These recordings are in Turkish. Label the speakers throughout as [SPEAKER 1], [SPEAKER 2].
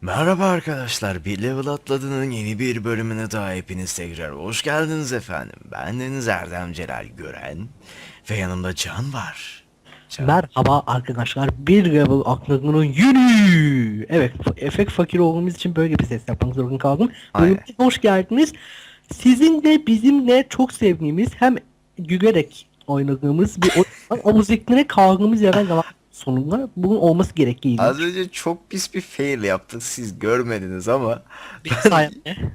[SPEAKER 1] Merhaba arkadaşlar, bir level atladığının yeni bir bölümüne daha hepiniz tekrar hoş geldiniz efendim. Ben Deniz Erdem Celal Gören ve yanımda Can var. Can.
[SPEAKER 2] Merhaba arkadaşlar. Bir level aklının yürü. Evet, efekt fakir olduğumuz için böyle bir ses yapmak zorunda kaldım.
[SPEAKER 1] Aynen.
[SPEAKER 2] Hoş geldiniz. Sizinle bizimle çok sevdiğimiz hem gülerek oynadığımız bir oyun. O müziklere kaldığımız yerden devam sonunda bunun olması gerektiğini.
[SPEAKER 1] Az önce çok pis bir fail yaptık siz görmediniz ama.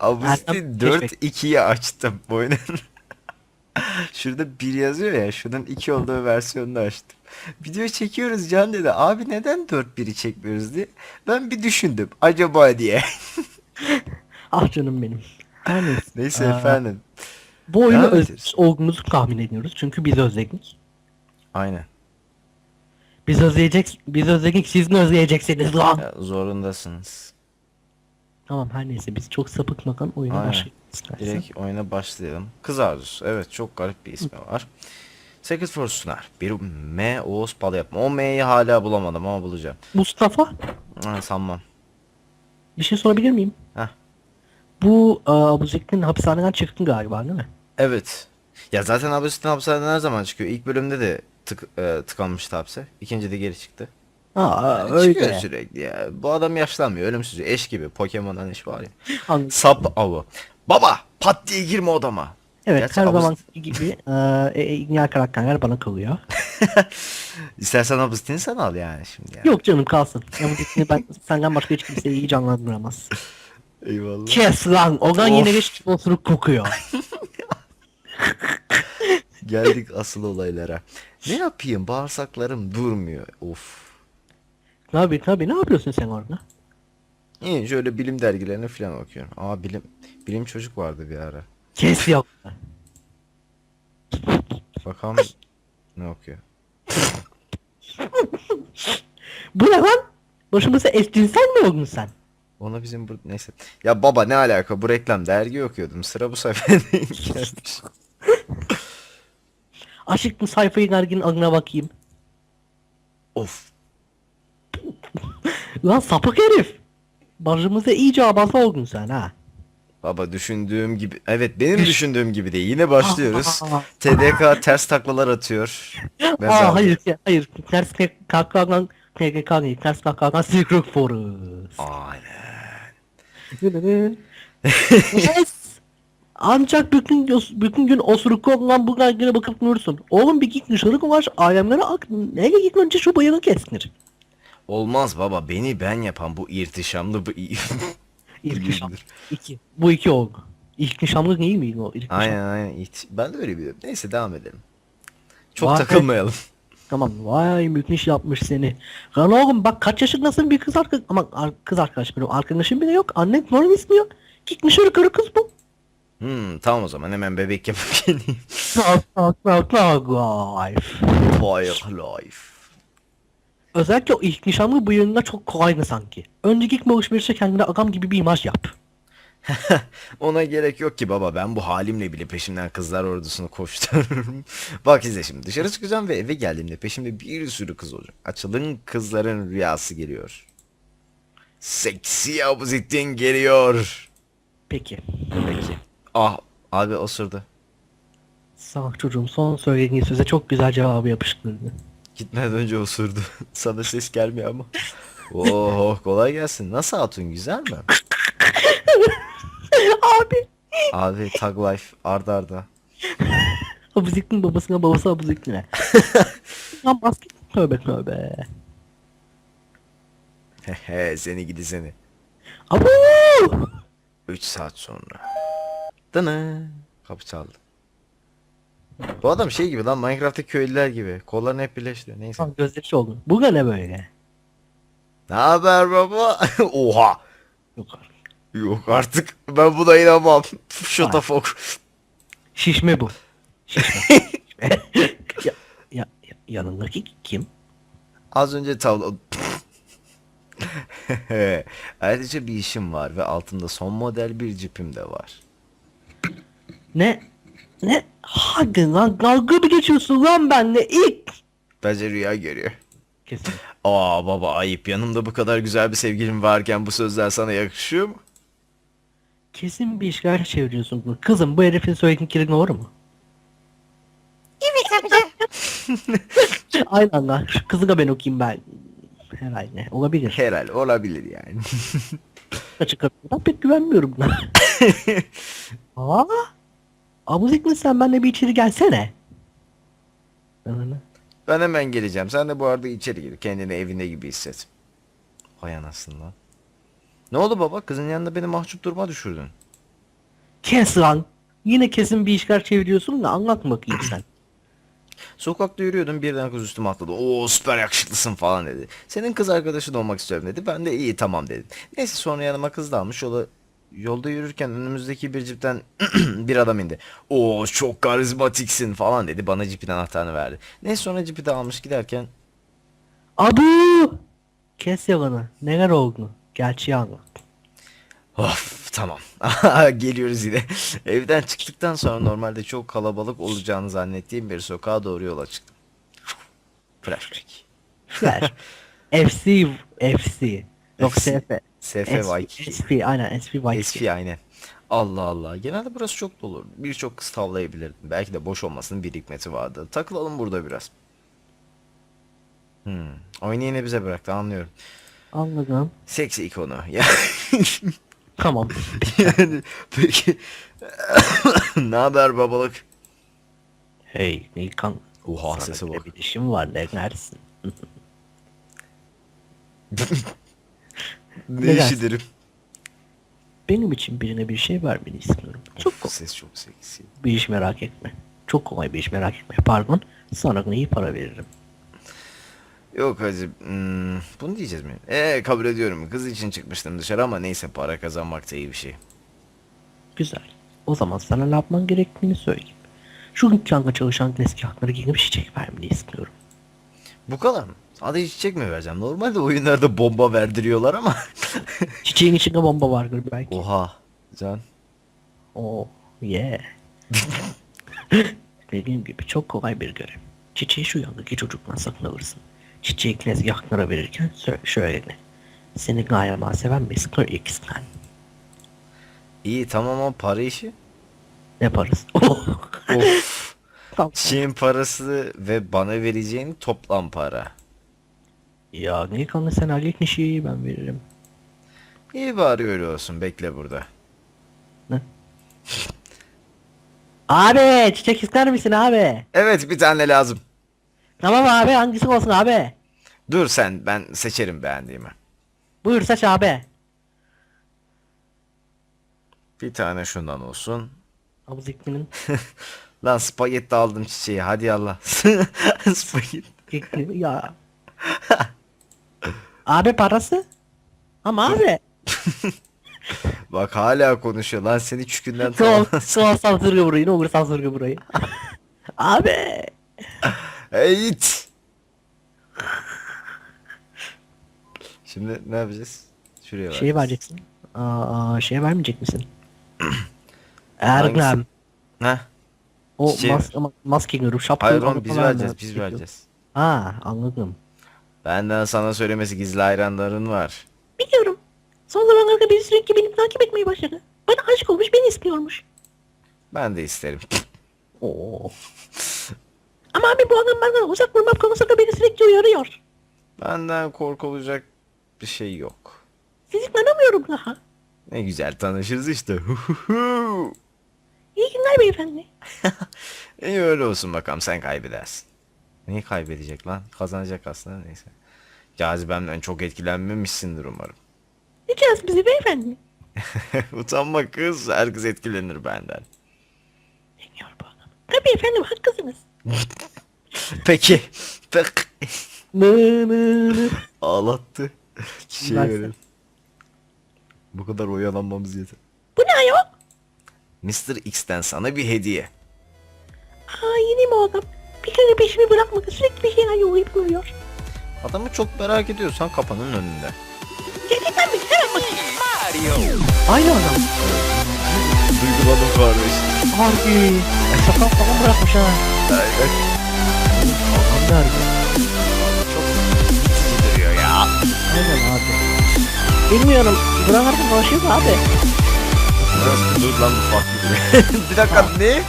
[SPEAKER 1] Avustin
[SPEAKER 2] Erdem
[SPEAKER 1] 4-2'yi açtım bu oyunun. Şurada bir yazıyor ya şunun 2 olduğu versiyonunu açtım. Video çekiyoruz Can dedi abi neden 4-1'i çekmiyoruz diye. Ben bir düşündüm acaba diye.
[SPEAKER 2] Ah canım benim. Her neyse.
[SPEAKER 1] Neyse
[SPEAKER 2] Aa,
[SPEAKER 1] efendim.
[SPEAKER 2] Bu oyunu öz olduğumuzu tahmin ediyoruz. Çünkü biz özledik.
[SPEAKER 1] Aynen.
[SPEAKER 2] Biz özleyecek, biz özledik, siz mi özleyeceksiniz lan?
[SPEAKER 1] Ya, zorundasınız.
[SPEAKER 2] Tamam her neyse biz çok sapıtmadan oyuna
[SPEAKER 1] Aynen.
[SPEAKER 2] başlayalım istersen.
[SPEAKER 1] Direkt oyuna başlayalım. Kız arzusu. Evet çok garip bir ismi var. Secret Force sunar. Bir M Oğuz Palı yapma. O M'yi hala bulamadım ama bulacağım.
[SPEAKER 2] Mustafa
[SPEAKER 1] Ha, sanmam.
[SPEAKER 2] bir şey sorabilir miyim?
[SPEAKER 1] Heh.
[SPEAKER 2] Bu e, Abu Zekir'in hapishaneden çıktın galiba değil mi?
[SPEAKER 1] Evet. Ya zaten Abustin hapishaneden her zaman çıkıyor. İlk bölümde de tık, e, tıkanmıştı hapse. İkinci de geri çıktı.
[SPEAKER 2] Aa
[SPEAKER 1] Yani
[SPEAKER 2] öyle.
[SPEAKER 1] Çıkıyor sürekli ya. Bu adam yaşlanmıyor. Ölümsüz. Eş gibi. Pokemon'dan eş var ya.
[SPEAKER 2] Anladım.
[SPEAKER 1] Sap avı. Baba pat diye girme odama.
[SPEAKER 2] Evet
[SPEAKER 1] Gerçi
[SPEAKER 2] her
[SPEAKER 1] Abu-
[SPEAKER 2] zamanki gibi e, e, diğer karakterler bana kalıyor.
[SPEAKER 1] İstersen Abustin'i sen al yani şimdi ya.
[SPEAKER 2] Yok canım kalsın. Zekir'i ben senden başka hiç kimseyi iyi canlandıramaz.
[SPEAKER 1] Eyvallah.
[SPEAKER 2] Kes lan! Ogan
[SPEAKER 1] Of.
[SPEAKER 2] yine geç oturup kokuyor.
[SPEAKER 1] Geldik asıl olaylara. Ne yapayım? Bağırsaklarım durmuyor. Of.
[SPEAKER 2] Tabi tabi ne yapıyorsun sen orada?
[SPEAKER 1] İyi şöyle bilim dergilerini falan okuyorum. Aa bilim bilim çocuk vardı bir ara.
[SPEAKER 2] Kes yok.
[SPEAKER 1] Bakalım ne okuyor.
[SPEAKER 2] Bu ne lan? Başımıza eşcinsel mi oldun sen?
[SPEAKER 1] Ona bizim bu neyse. Ya baba ne alaka? Bu reklam dergi okuyordum. Sıra bu denk gelmiş.
[SPEAKER 2] Aşık mı sayfayı derginin adına bakayım.
[SPEAKER 1] of.
[SPEAKER 2] Lan sapık herif. Başımıza iyice abaza oldun sen ha.
[SPEAKER 1] Baba düşündüğüm gibi. Evet benim düşündüğüm gibi değil. Yine başlıyoruz. TDK ters taklalar atıyor. Ben
[SPEAKER 2] Aa, hayır hayır ters kalkadan TGK değil ters kalkadan Secret Forest.
[SPEAKER 1] Aynen.
[SPEAKER 2] Ancak bütün bütün gün osuruk olan bu dergilere bakıp durursun. Oğlum bir git dışarı var alemlere ak. Nereye git önce şu bıyığı keskinir.
[SPEAKER 1] Olmaz baba. Beni ben yapan bu irtişamlı bu. Buyurdur.
[SPEAKER 2] İki. Bu iki oldu. İlk nişanlık değil miydi o? İlk nişan.
[SPEAKER 1] Aynen aynen. İht- Ben de öyle biliyorum. Neyse devam edelim. Çok
[SPEAKER 2] Vay.
[SPEAKER 1] takılmayalım.
[SPEAKER 2] Tamam vay mükniş yapmış seni. Lan oğlum bak kaç yaşındasın bir kız arkadaş ama ar- kız arkadaş benim arkadaşım bile yok. Annen ismi yok. Gitmiş öyle kız bu.
[SPEAKER 1] Hmm, tamam o zaman hemen bebek yapıp geleyim. Fire life.
[SPEAKER 2] Özellikle o ilk nişanlı bıyığında çok kolaydı sanki. Önceki ilk alışverişe kendine adam gibi bir imaj yap.
[SPEAKER 1] Ona gerek yok ki baba. Ben bu halimle bile peşimden kızlar ordusunu koştururum. Bak izle şimdi. Dışarı çıkacağım ve eve geldiğimde peşimde bir sürü kız olacak. Açılın kızların rüyası geliyor. Seksi abuzitin geliyor.
[SPEAKER 2] Peki.
[SPEAKER 1] Peki. Ah abi osurdu.
[SPEAKER 2] Sağ çocuğum son söylediğin söze çok güzel cevabı yapıştırdı.
[SPEAKER 1] Gitmeden önce osurdu. Sana ses gelmiyor ama. Oh kolay gelsin. Nasıl hatun güzel mi?
[SPEAKER 2] Abi.
[SPEAKER 1] Abi Tag Life arda arda.
[SPEAKER 2] Abuzik'in babasına babası Abuzik'ine. Lan basket. Tövbe tövbe.
[SPEAKER 1] Hehe seni gidi seni.
[SPEAKER 2] Abu!
[SPEAKER 1] 3 saat sonra. Dını. Kapı çaldı. Bu adam şey gibi lan Minecraft'ta köylüler gibi. Kollarını hep birleştiriyor. Neyse.
[SPEAKER 2] Tamam gözleri şey oldu. Bu ne böyle?
[SPEAKER 1] Ne haber baba? Oha.
[SPEAKER 2] Yok artık.
[SPEAKER 1] Yok artık. Ben buna inanmam. Shut the fuck.
[SPEAKER 2] Şişme bu. Şişme. ya, ya, ya- yanındaki kim?
[SPEAKER 1] Az önce tavla... Ayrıca bir işim var ve altımda son model bir cipim de var.
[SPEAKER 2] Ne? Ne? Hadi lan dalga mı geçiyorsun lan benimle ilk?
[SPEAKER 1] Bence rüya görüyor.
[SPEAKER 2] Kesin.
[SPEAKER 1] Aa baba ayıp yanımda bu kadar güzel bir sevgilim varken bu sözler sana yakışıyor mu?
[SPEAKER 2] Kesin bir işgal çeviriyorsun bunu. Kızım bu herifin söylediğin doğru mu?
[SPEAKER 3] Evet amca.
[SPEAKER 2] Aynen Allah. Şu kızı da ben okuyayım ben. Herhalde. Olabilir.
[SPEAKER 1] Herhal olabilir yani.
[SPEAKER 2] Açık kapıdan pek güvenmiyorum buna. Aa, Abuzikli sen benimle bir içeri gelsene.
[SPEAKER 1] Ben hemen geleceğim. Sen de bu arada içeri gir. Kendini evinde gibi hisset. Vay anasını lan. Ne oldu baba? Kızın yanında beni mahcup duruma düşürdün.
[SPEAKER 2] Kes lan. Yine kesin bir işgal çeviriyorsun da anlat bakayım sen.
[SPEAKER 1] Sokakta yürüyordum birden kız üstüme atladı. Oo süper yakışıklısın falan dedi. Senin kız arkadaşın olmak istiyorum dedi. Ben de iyi tamam dedim. Neyse sonra yanıma kız da almış. Yola, yolda yürürken önümüzdeki bir cipten bir adam indi. Oo çok karizmatiksin falan dedi. Bana cipin anahtarını verdi. Neyse sonra cipi de almış giderken.
[SPEAKER 2] Abu! Kes yalanı. Neler oldu? Gerçeği anlat.
[SPEAKER 1] Of tamam. Geliyoruz yine. Evden çıktıktan sonra normalde çok kalabalık olacağını zannettiğim bir sokağa doğru yola çıktım. Flashback.
[SPEAKER 2] Ver. FC, FC. Yok. SF.
[SPEAKER 1] SF
[SPEAKER 2] S-
[SPEAKER 1] Viking.
[SPEAKER 2] SP aynen SP Viking.
[SPEAKER 1] Eski aynen. Allah Allah. Genelde burası çok dolu. Birçok kız tavlayabilirdim. Belki de boş olmasının bir hikmeti vardı. Takılalım burada biraz. Hmm. Oyunu yine bize bıraktı anlıyorum.
[SPEAKER 2] Anladım.
[SPEAKER 1] Seksi ikonu.
[SPEAKER 2] Tamam.
[SPEAKER 1] yani peki ne haber babalık?
[SPEAKER 2] Hey Nikan.
[SPEAKER 1] Oha
[SPEAKER 2] bile
[SPEAKER 1] bak.
[SPEAKER 2] Bir işim var ne dersin?
[SPEAKER 1] Ne
[SPEAKER 2] Neden?
[SPEAKER 1] işi derim?
[SPEAKER 2] Benim için birine bir şey vermeni istiyorum. Çok kolay
[SPEAKER 1] ses çok seksi.
[SPEAKER 2] bir iş merak etme. Çok kolay bir iş merak etme. Pardon. Sana iyi para veririm.
[SPEAKER 1] Yok hacı. Hmm, bunu diyeceğiz mi? Ee kabul ediyorum. Kız için çıkmıştım dışarı ama neyse para kazanmak da iyi bir şey.
[SPEAKER 2] Güzel. O zaman sana ne yapman gerektiğini söyleyeyim. Şu dükkanda çalışan tezgahları giyinip çiçek vermeni istiyorum.
[SPEAKER 1] Bu kadar mı? Sadece çiçek mi vereceğim? Normalde oyunlarda bomba verdiriyorlar ama.
[SPEAKER 2] Çiçeğin içinde bomba vardır belki.
[SPEAKER 1] Oha. Can.
[SPEAKER 2] Oh yeah. Dediğim gibi çok kolay bir görev. Çiçeği şu yandaki çocuktan satın alırsın. Çiçeği tezgahlara verirken şöyle de. Seni gayama seven Square X'ten
[SPEAKER 1] İyi tamam ama para işi.
[SPEAKER 2] yaparız.
[SPEAKER 1] of.
[SPEAKER 2] Tamam.
[SPEAKER 1] Çiğin parası ve bana vereceğin toplam para.
[SPEAKER 2] Ya ne kanlı sen hallet işi ben veririm.
[SPEAKER 1] İyi bari öyle olsun. Bekle burada.
[SPEAKER 2] Abi çiçek ister misin abi?
[SPEAKER 1] Evet bir tane lazım.
[SPEAKER 2] Tamam abi hangisi olsun abi?
[SPEAKER 1] Dur sen ben seçerim beğendiğimi.
[SPEAKER 2] Buyur saç abi.
[SPEAKER 1] Bir tane şundan olsun.
[SPEAKER 2] Abuz iklimin
[SPEAKER 1] Lan spagetti aldım çiçeği. Hadi Allah. spagetti.
[SPEAKER 2] ya. Abi parası? Ama abi.
[SPEAKER 1] Bak hala konuşuyor. Lan seni çükünden
[SPEAKER 2] Tamam.
[SPEAKER 1] tamam.
[SPEAKER 2] Tamam sansürge burayı. Ne olur sansürge burayı. abi.
[SPEAKER 1] Hey it. Şimdi ne yapacağız? Şuraya bak.
[SPEAKER 2] Şey vereceksin. Aa, şey vermeyecek misin? Ergem.
[SPEAKER 1] Heh.
[SPEAKER 2] O
[SPEAKER 1] Çiçeği
[SPEAKER 2] mas ma- maske görüp şapkalı
[SPEAKER 1] Hayır oğlum biz vereceğiz. Biz vereceğiz.
[SPEAKER 2] Ha anladım.
[SPEAKER 1] Benden sana söylemesi gizli hayranların var.
[SPEAKER 2] Biliyorum. Son zamanlarda beni sürekli beni takip etmeye başladı. Bana aşık olmuş beni istiyormuş.
[SPEAKER 1] Ben de isterim.
[SPEAKER 2] Oo. Ama abi bu adam benden uzak durmam konusunda beni sürekli uyarıyor.
[SPEAKER 1] Benden korkulacak bir şey yok.
[SPEAKER 2] Sizi tanımıyorum daha.
[SPEAKER 1] Ne güzel tanışırız işte.
[SPEAKER 2] İyi günler beyefendi.
[SPEAKER 1] İyi öyle olsun bakalım sen kaybedersin. Neyi kaybedecek lan? Kazanacak aslında neyse. Cazibemden çok etkilenmemişsindir umarım.
[SPEAKER 2] Lütfen bizi beyefendi.
[SPEAKER 1] Utanma kız. Herkes etkilenir benden.
[SPEAKER 2] Deniyor bu adam. Tabii efendim haklısınız.
[SPEAKER 1] Peki. Peki.
[SPEAKER 2] Nı nı nı.
[SPEAKER 1] Ağlattı.
[SPEAKER 2] Versen.
[SPEAKER 1] verelim. Bu kadar oyalanmamız yeter.
[SPEAKER 2] Bu ne ayol?
[SPEAKER 1] Mr. X'ten sana bir hediye.
[SPEAKER 2] Aa yine mi o adam? Bir kere peşimi bırakmadı sürekli bir şeyler yollayıp duruyor.
[SPEAKER 1] Adamı çok merak ediyorsan kapının önünde.
[SPEAKER 2] Gerçekten mi? Hemen bakayım. Aynı adam.
[SPEAKER 1] Duyguladım kardeş.
[SPEAKER 2] Harbi. Sakal falan bırakmış ha.
[SPEAKER 1] Aynen.
[SPEAKER 2] Adam nerede?
[SPEAKER 1] Çok
[SPEAKER 2] Aynen abi. Bilmiyorum. Buralarda dolaşıyor abi.
[SPEAKER 1] Nasıl dur lan bu farklı biri. bir dakika ne?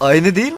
[SPEAKER 1] Aynı değil mi?